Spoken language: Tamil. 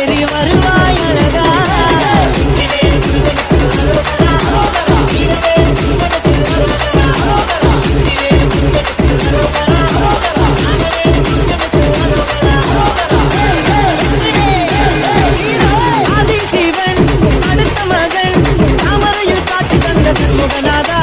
ஏறி வருவாய் அழகா. மகன் தாமரையில் காட்சி தந்த சண்முகநாதா.